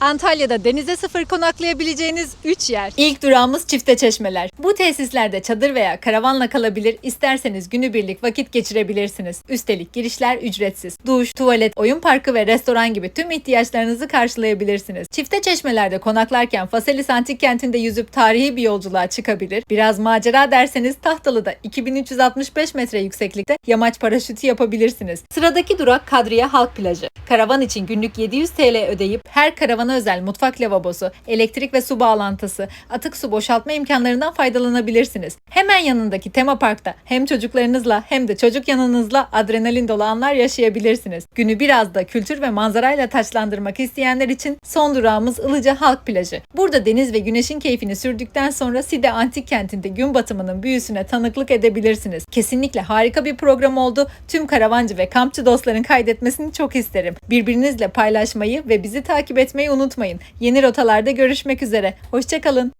Antalya'da denize sıfır konaklayabileceğiniz 3 yer. İlk durağımız Çifte Çeşmeler. Bu tesislerde çadır veya karavanla kalabilir, isterseniz günübirlik vakit geçirebilirsiniz. Üstelik girişler ücretsiz. Duş, tuvalet, oyun parkı ve restoran gibi tüm ihtiyaçlarınızı karşılayabilirsiniz. Çifte Çeşmeler'de konaklarken Faselis Antik Kenti'nde yüzüp tarihi bir yolculuğa çıkabilir. Biraz macera derseniz Tahtalı'da 2365 metre yükseklikte yamaç paraşütü yapabilirsiniz. Sıradaki durak Kadriye Halk Plajı. Karavan için günlük 700 TL ödeyip her karavana özel mutfak lavabosu, elektrik ve su bağlantısı, atık su boşaltma imkanlarından faydalanabilirsiniz. Hemen yanındaki tema parkta hem çocuklarınızla hem de çocuk yanınızla adrenalin dolu anlar yaşayabilirsiniz. Günü biraz da kültür ve manzarayla taçlandırmak isteyenler için son durağımız Ilıca Halk Plajı. Burada deniz ve güneşin keyfini sürdükten sonra Side Antik Kenti'nde gün batımının büyüsüne tanıklık edebilirsiniz. Kesinlikle harika bir program oldu. Tüm karavancı ve kampçı dostların kaydetmesini çok isterim. Birbirinizle paylaşmayı ve bizi takip etmeyi unutmayın. Yeni rotalarda görüşmek üzere. Hoşçakalın.